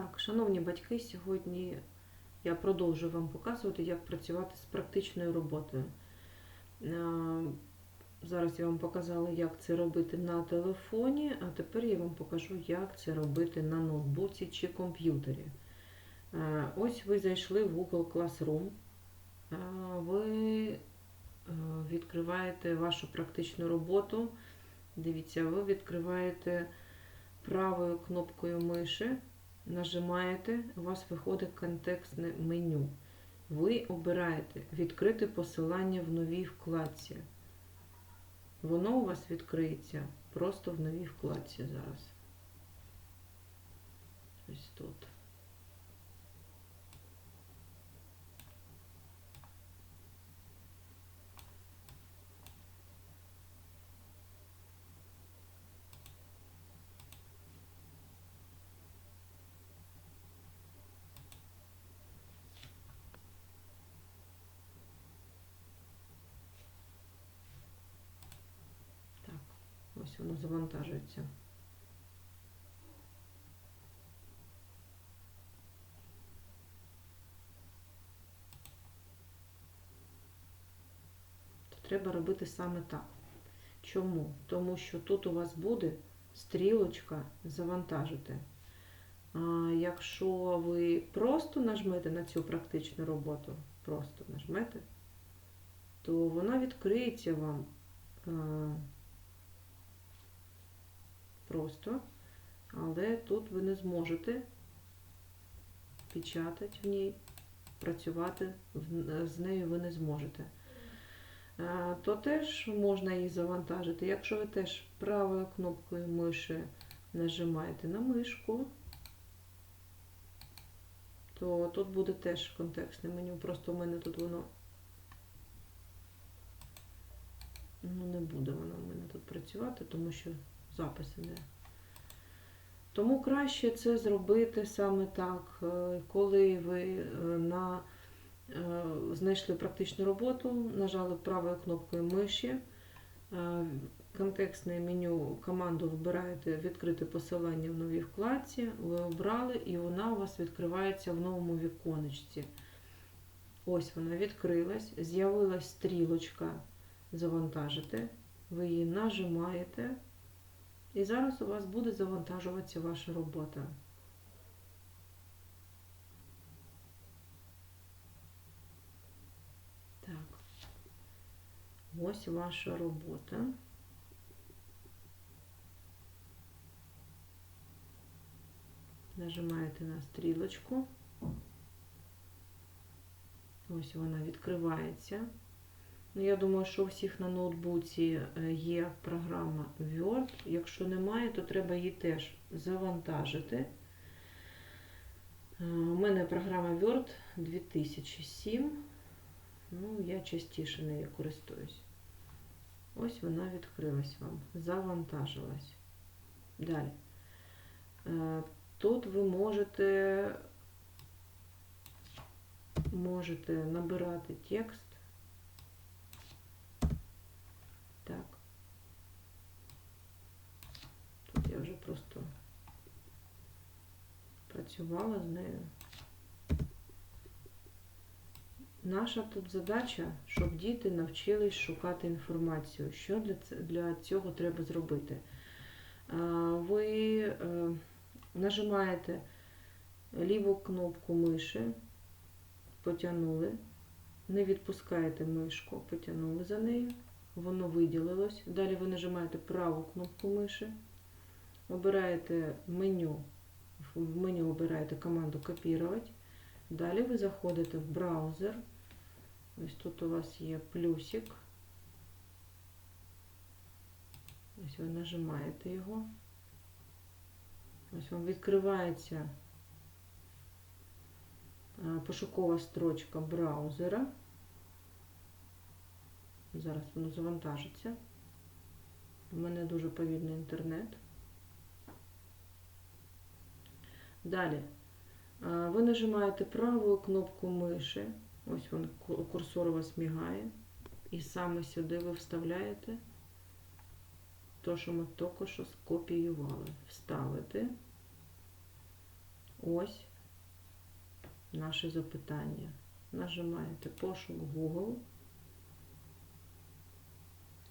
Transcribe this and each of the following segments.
Так, шановні батьки, сьогодні я продовжую вам показувати, як працювати з практичною роботою. Е, Зараз я вам показала, як це робити на телефоні, а тепер я вам покажу, як це робити на ноутбуці чи комп'ютері. Е, Ось ви зайшли в Google Classroom. Е, Ви відкриваєте вашу практичну роботу. Дивіться, ви відкриваєте правою кнопкою миші нажимаєте, у вас виходить контекстне меню. Ви обираєте відкрити посилання в новій вкладці. Воно у вас відкриється просто в новій вкладці зараз. Ось тут. Так, ось воно завантажується. То треба робити саме так. Чому? Тому що тут у вас буде стрілочка завантажити. А якщо ви просто нажмете на цю практичну роботу, просто нажмете, то вона відкриється вам просто, але тут ви не зможете печатати в ній, працювати з нею ви не зможете. То теж можна її завантажити. Якщо ви теж правою кнопкою миші нажимаєте на мишку, то тут буде теж контекстне меню. Просто в мене тут воно ну, не буде воно в мене тут працювати, тому що запис іде. Тому краще це зробити саме так, е, коли ви е, на, е, знайшли практичну роботу, нажали правою кнопкою миші, контекстне меню команду вибираєте відкрити посилання в новій вкладці, ви обрали, і вона у вас відкривається в новому віконечці. Ось вона відкрилась, з'явилась стрілочка завантажити, ви її нажимаєте. І зараз у вас буде завантажуватися ваша робота. Так. Ось ваша робота. Нажимаєте на стрілочку. Ось вона відкривається. Ну, я думаю, що у всіх на ноутбуці е, є програма Word. Якщо немає, то треба її теж завантажити. Е, У мене програма Word 2007. Ну, я частіше нею користуюсь. Ось вона відкрилась вам, завантажилась. Далі. Е, Тут ви можете, можете набирати текст. Так. Тут я вже просто працювала з нею. Наша тут задача, щоб діти навчились шукати інформацію. Що для, цього треба зробити? Ви е, нажимаєте ліву кнопку миші, потягнули, не відпускаєте мишку, потягнули за нею воно виділилось. Далі ви нажимаєте праву кнопку миші, обираєте меню, в меню обираєте команду копірувати. Далі ви заходите в браузер. Ось тут у вас є плюсик. Ось ви нажимаєте його. Ось вам відкривається пошукова строчка браузера. Зараз воно завантажиться. У мене дуже повільний інтернет. Далі. Ви нажимаєте праву кнопку миші. Ось він, курсор у вас мігає. І саме сюди ви вставляєте те, що ми тільки що скопіювали. Вставити. ось наше запитання. Нажимаєте пошук Google.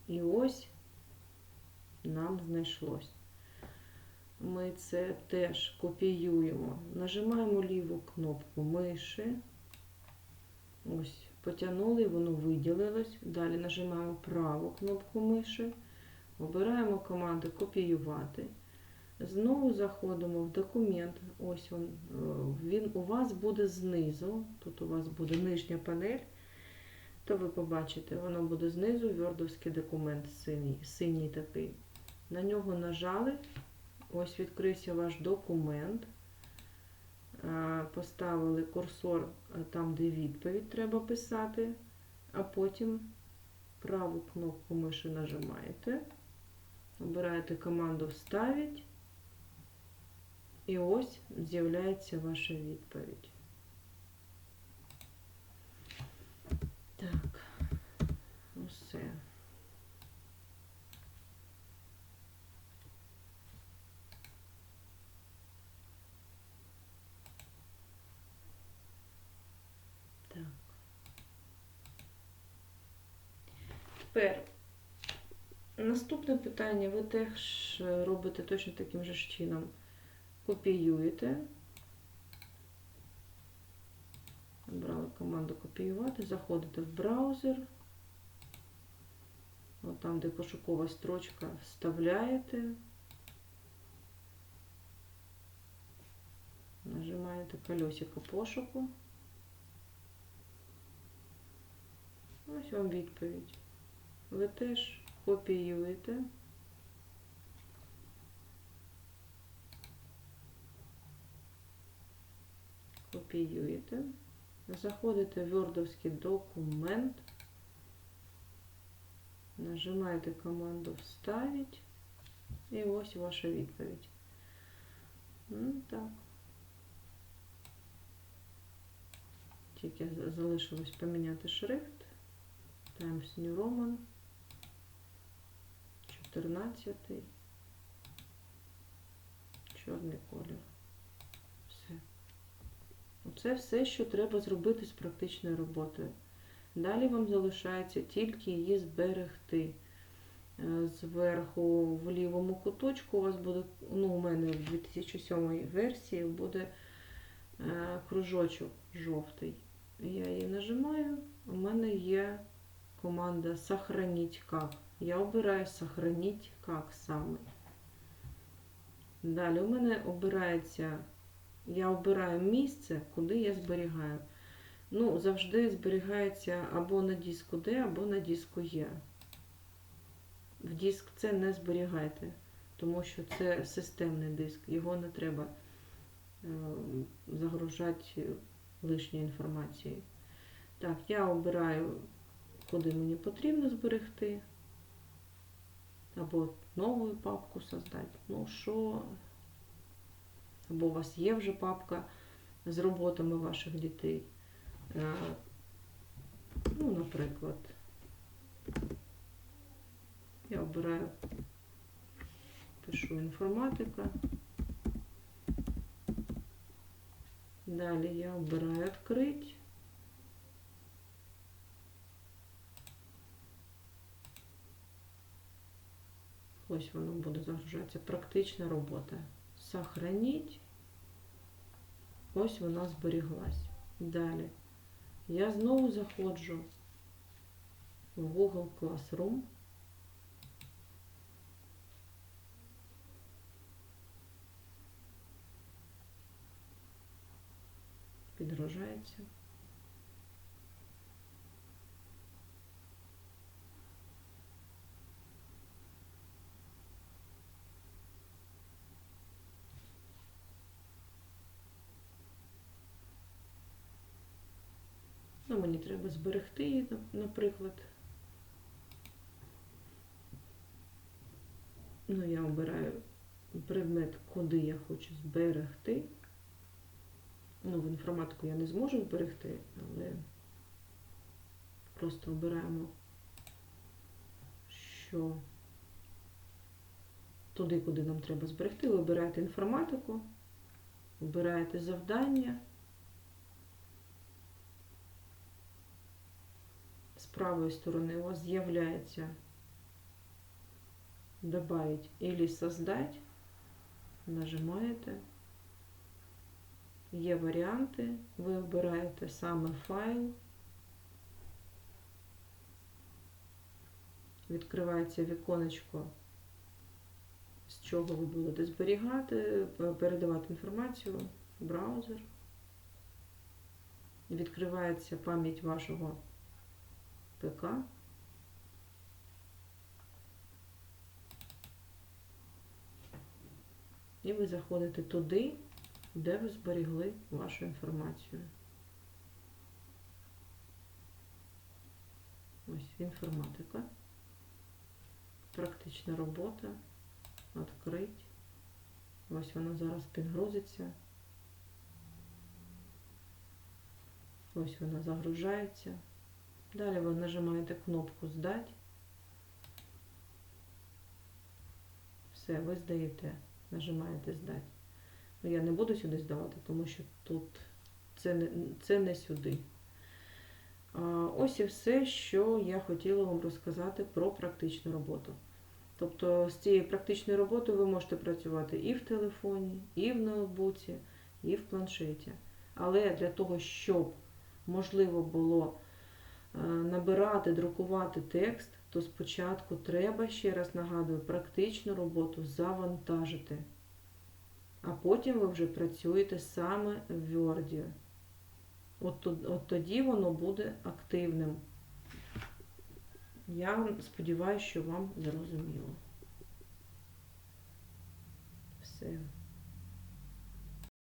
І ось нам знайшлось. Ми це теж копіюємо. Нажимаємо ліву кнопку миші. Ось, потягнули, воно виділилось. Далі нажимаємо праву кнопку миші. Обираємо команду копіювати. Знову заходимо в документ. Ось він, е, він у вас буде знизу. Тут у вас буде нижня панель. То ви побачите, воно буде знизу вьордовський документ синій, синій такий. На нього нажали. Ось відкрився ваш документ. Е, Поставили курсор е, там, де відповідь треба писати, а потім праву кнопку миші нажимаєте, обираєте команду Вставить, і ось з'являється ваша відповідь. Так, усе. Так. Тепер наступне питання. Ви теж робите точно таким же чином. Копіюєте. Обрали команду копіювати, заходите в браузер. От там, де пошукова строчка, вставляєте. Нажимаєте колесико пошуку. Ось вам відповідь. Ви теж копіюєте. Копіюєте. Заходите в Wordовський документ. Нажимаєте команду Вставить. І ось ваша відповідь. Ну, так. Тільки залишилось поміняти шрифт. Times New Roman. 14. Чорний колір. Все. Це все, що треба зробити з практичною роботою. Далі вам залишається тільки її зберегти. Е, Зверху в лівому куточку у вас буде, ну, у мене в 2007 версії буде е, кружочок жовтий. Я її нажимаю, у мене є команда Сохранить как. Я обираю Сохранить как саме. Далі у мене обирається, я обираю місце, куди я зберігаю. Ну, завжди зберігається або на диску D, або на диску E. В диск це не зберігайте, тому що це системний диск, його не треба е, загружати лишньою інформацією. Так, я обираю, куди мені потрібно зберегти. Або нову папку создати. Ну що, або у вас є вже папка з роботами ваших дітей. Е, Ну, наприклад, я обираю, пишу інформатика. Далі я обираю відкрити. Ось воно буде загружатися. Практична робота. Сохраніть. Ось вона зберіглась. Далі. Я знову заходжу в Google Classroom. Підгружається. Ну, мені треба зберегти її, наприклад. Ну, я обираю предмет, куди я хочу зберегти. Ну, в інформатику я не зможу зберегти, але просто обираємо, що туди, куди нам треба зберегти. Ви обираєте інформатику. Вибираєте завдання. З правої сторони у вас з'являється добавить или создать. Нажимаєте. Є варіанти. Ви обираєте саме файл. Відкривається віконечко, з чого ви будете зберігати, передавати інформацію браузер. Відкривається пам'ять вашого ПК. І ви заходите туди, де ви зберігли вашу інформацію. Ось інформатика. Практична робота. Відкрить. Ось вона зараз підгрузиться. Ось вона загружається. Далі ви нажимаєте кнопку Здать. Все, ви здаєте. Нажимаєте Здать. Ну, я не буду сюди здавати, тому що тут це не, це не сюди. А, ось і все, що я хотіла вам розказати про практичну роботу. Тобто з цією практичною роботою ви можете працювати і в телефоні, і в ноутбуці, і в планшеті. Але для того, щоб можливо було набирати, друкувати текст, то спочатку треба, ще раз нагадую, практичну роботу завантажити. А потім ви вже працюєте саме в Word. От, от тоді воно буде активним. Я сподіваюся, що вам зрозуміло. Все.